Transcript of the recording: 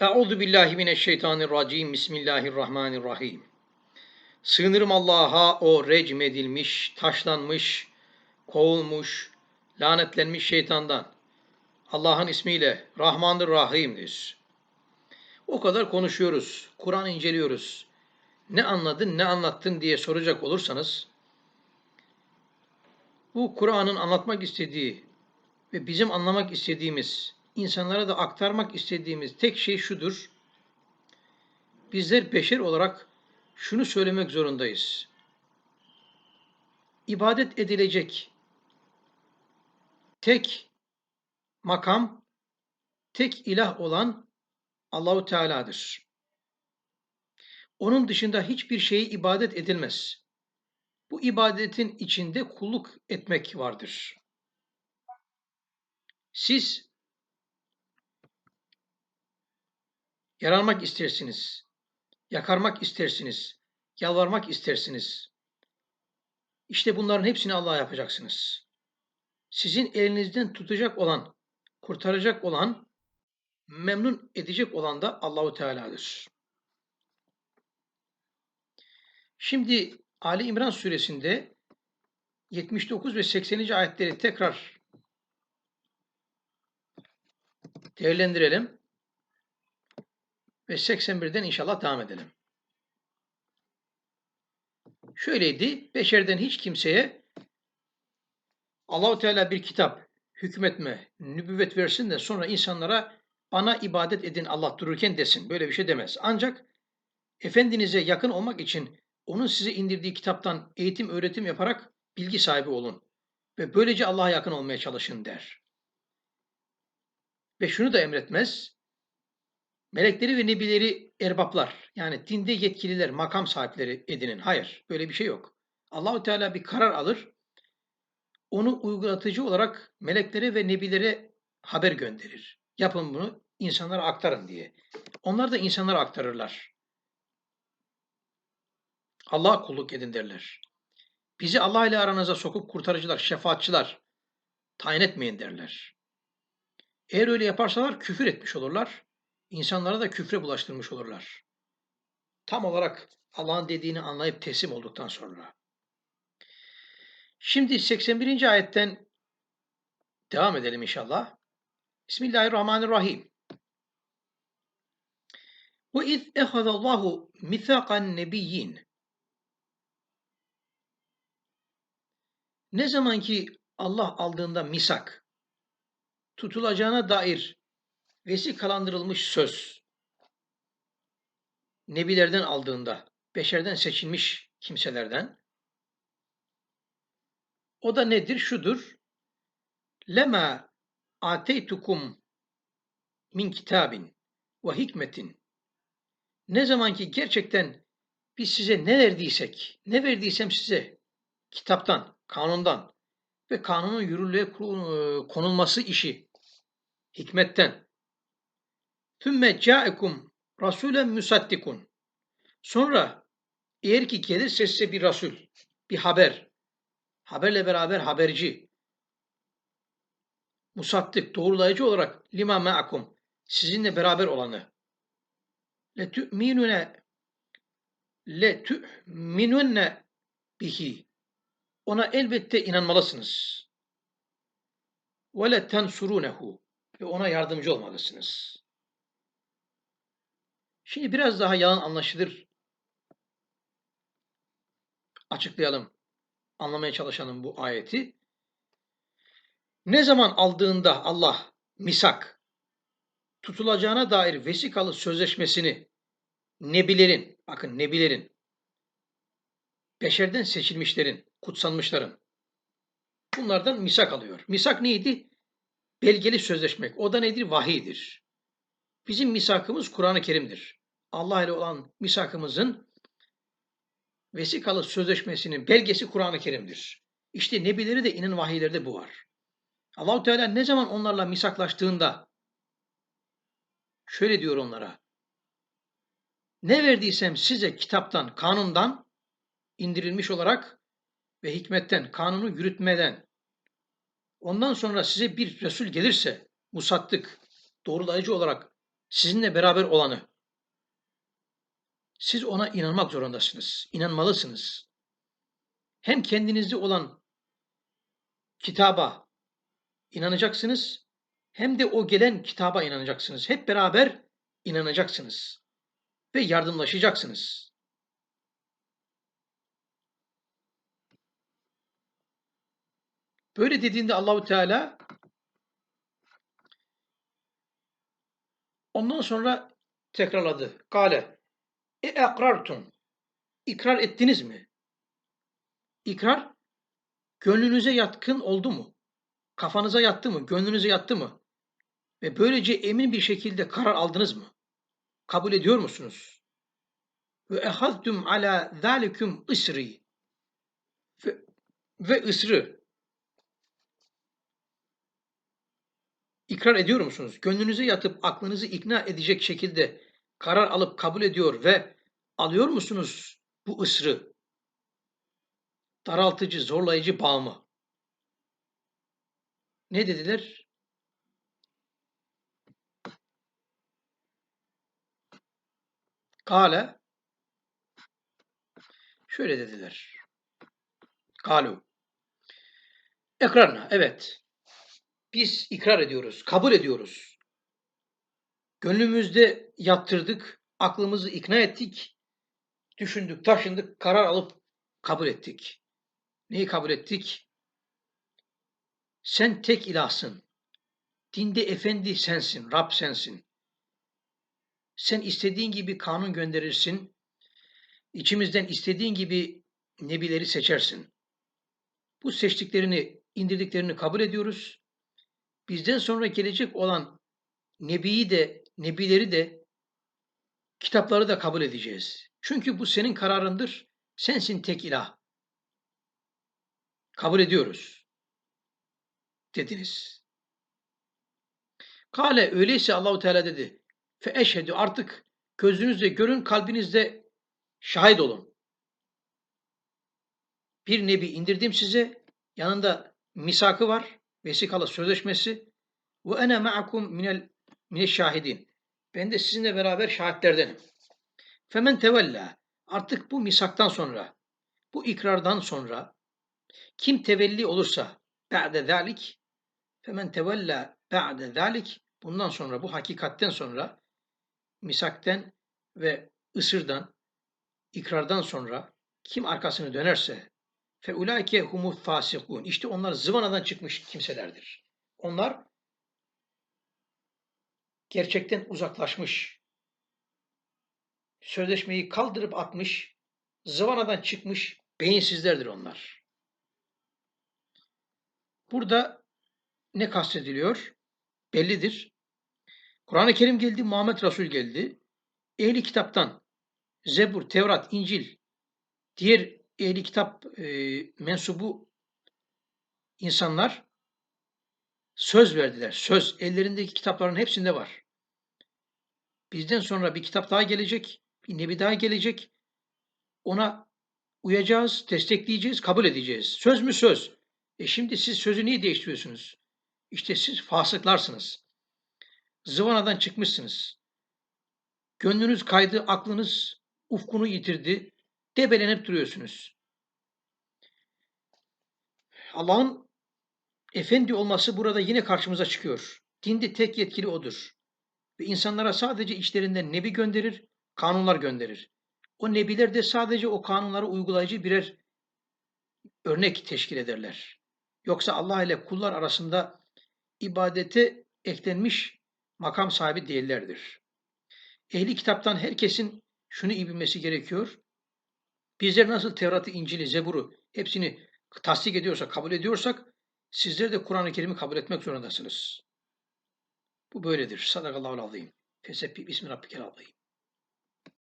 Euzu billahi mineşşeytanirracim. Bismillahirrahmanirrahim. Sığınırım Allah'a o recm edilmiş, taşlanmış, kovulmuş, lanetlenmiş şeytandan. Allah'ın ismiyle Rahmandır Rahim'dir. O kadar konuşuyoruz, Kur'an inceliyoruz. Ne anladın, ne anlattın diye soracak olursanız, bu Kur'an'ın anlatmak istediği ve bizim anlamak istediğimiz, insanlara da aktarmak istediğimiz tek şey şudur. Bizler beşer olarak şunu söylemek zorundayız. İbadet edilecek tek makam, tek ilah olan Allahu Teala'dır. Onun dışında hiçbir şeye ibadet edilmez. Bu ibadetin içinde kulluk etmek vardır. Siz yaranmak istersiniz, yakarmak istersiniz, yalvarmak istersiniz. İşte bunların hepsini Allah'a yapacaksınız. Sizin elinizden tutacak olan, kurtaracak olan, memnun edecek olan da Allahu Teala'dır. Şimdi Ali İmran suresinde 79 ve 80. ayetleri tekrar değerlendirelim ve 81'den inşallah devam edelim. Şöyleydi, beşerden hiç kimseye Allahu Teala bir kitap hükmetme, nübüvvet versin de sonra insanlara bana ibadet edin Allah dururken desin. Böyle bir şey demez. Ancak Efendiniz'e yakın olmak için onun size indirdiği kitaptan eğitim öğretim yaparak bilgi sahibi olun ve böylece Allah'a yakın olmaya çalışın der. Ve şunu da emretmez. Melekleri ve nebileri erbaplar yani dinde yetkililer, makam sahipleri edinin. Hayır, böyle bir şey yok. Allahu Teala bir karar alır. Onu uygulatıcı olarak meleklere ve nebilere haber gönderir. Yapın bunu, insanlara aktarın diye. Onlar da insanlara aktarırlar. Allah'a kulluk edin derler. Bizi Allah ile aranıza sokup kurtarıcılar, şefaatçılar tayin etmeyin derler. Eğer öyle yaparsalar küfür etmiş olurlar. İnsanlara da küfre bulaştırmış olurlar. Tam olarak Allah'ın dediğini anlayıp teslim olduktan sonra. Şimdi 81. ayetten devam edelim inşallah. Bismillahirrahmanirrahim. Ve iz ehazallahu mithakan nebiyyin. Ne zaman ki Allah aldığında misak, tutulacağına dair vesikalandırılmış söz, nebilerden aldığında, beşerden seçilmiş kimselerden, o da nedir? Şudur. Lema ateytukum min kitabin ve hikmetin. Ne zaman ki gerçekten biz size ne verdiysek, ne verdiysem size kitaptan, kanundan ve kanunun yürürlüğe konulması işi hikmetten. Tümme ca'ekum rasulen musaddikun. Sonra eğer ki gelirse size bir rasul, bir haber, haberle beraber haberci, musattık, doğrulayıcı olarak lima ma'akum, sizinle beraber olanı. Le tu'minune le tu'minunne bihi. Ona elbette inanmalısınız. Ve le tensurunehu. Ve ona yardımcı olmalısınız. Şimdi biraz daha yalan anlaşılır. Açıklayalım. Anlamaya çalışalım bu ayeti. Ne zaman aldığında Allah misak tutulacağına dair vesikalı sözleşmesini nebilerin, bakın nebilerin, beşerden seçilmişlerin, kutsanmışların bunlardan misak alıyor. Misak neydi? Belgeli sözleşmek. O da nedir? Vahiydir. Bizim misakımız Kur'an-ı Kerim'dir. Allah ile olan misakımızın vesikalı sözleşmesinin belgesi Kur'an-ı Kerim'dir. İşte nebileri de inen vahiylerde bu var. Allahu Teala ne zaman onlarla misaklaştığında şöyle diyor onlara. Ne verdiysem size kitaptan, kanundan indirilmiş olarak ve hikmetten, kanunu yürütmeden ondan sonra size bir Resul gelirse musattık, doğrulayıcı olarak sizinle beraber olanı. Siz ona inanmak zorundasınız. İnanmalısınız. Hem kendinizde olan kitaba inanacaksınız hem de o gelen kitaba inanacaksınız. Hep beraber inanacaksınız ve yardımlaşacaksınız. Böyle dediğinde Allahu Teala ondan sonra tekrarladı. Kale e ekrartum ikrar ettiniz mi? İkrar gönlünüze yatkın oldu mu? Kafanıza yattı mı? Gönlünüze yattı mı? Ve böylece emin bir şekilde karar aldınız mı? Kabul ediyor musunuz? Ve ehaztum ala zalikum isri ve, ve ısrı ikrar ediyor musunuz? Gönlünüze yatıp aklınızı ikna edecek şekilde karar alıp kabul ediyor ve alıyor musunuz bu ısrı? Daraltıcı, zorlayıcı bağımı. Ne dediler? Kale şöyle dediler. Kalu. Ekrarna. Evet. Biz ikrar ediyoruz. Kabul ediyoruz. Gönlümüzde yattırdık. Aklımızı ikna ettik. Düşündük, taşındık. Karar alıp kabul ettik. Neyi kabul ettik? Sen tek ilahsın. Dinde efendi sensin, Rab sensin. Sen istediğin gibi kanun gönderirsin. İçimizden istediğin gibi nebileri seçersin. Bu seçtiklerini, indirdiklerini kabul ediyoruz. Bizden sonra gelecek olan nebiyi de, nebileri de, kitapları da kabul edeceğiz. Çünkü bu senin kararındır. Sensin tek ilah. Kabul ediyoruz. Dediniz. Kale öyleyse Allahu Teala dedi. Fe eşhedü artık gözünüzle görün, kalbinizde şahit olun. Bir nebi indirdim size, yanında misakı var, vesikalı sözleşmesi. Ve ene ma'akum minel mine şahidin. Ben de sizinle beraber şahitlerdenim. Femen tevella. Artık bu misaktan sonra, bu ikrardan sonra kim tevelli olursa ba'de zalik femen tevella ba'de zalik bundan sonra bu hakikatten sonra misakten ve ısırdan ikrardan sonra kim arkasını dönerse fe ulaike humul fasikun işte onlar zıvanadan çıkmış kimselerdir. Onlar gerçekten uzaklaşmış, sözleşmeyi kaldırıp atmış, zıvanadan çıkmış beyinsizlerdir onlar. Burada ne kastediliyor? Bellidir. Kur'an-ı Kerim geldi, Muhammed Resul geldi. Ehli kitaptan Zebur, Tevrat, İncil, diğer ehli kitap e, mensubu insanlar söz verdiler. Söz ellerindeki kitapların hepsinde var. Bizden sonra bir kitap daha gelecek, bir nebi daha gelecek. Ona uyacağız, destekleyeceğiz, kabul edeceğiz. Söz mü söz? E şimdi siz sözü niye değiştiriyorsunuz? İşte siz fasıklarsınız. Zıvanadan çıkmışsınız. Gönlünüz kaydı, aklınız ufkunu yitirdi. Debelenip duruyorsunuz. Allah'ın efendi olması burada yine karşımıza çıkıyor. Dinde tek yetkili odur. Ve insanlara sadece içlerinden nebi gönderir, kanunlar gönderir. O nebiler de sadece o kanunları uygulayıcı birer örnek teşkil ederler. Yoksa Allah ile kullar arasında ibadete eklenmiş makam sahibi değillerdir. Ehli kitaptan herkesin şunu iyi bilmesi gerekiyor. Bizler nasıl Tevrat'ı, İncil'i, Zebur'u hepsini tasdik ediyorsak, kabul ediyorsak sizler de Kur'an-ı Kerim'i kabul etmek zorundasınız. Bu böyledir. Sadakallahu azim. Fesebbi bismi rabbikel azim.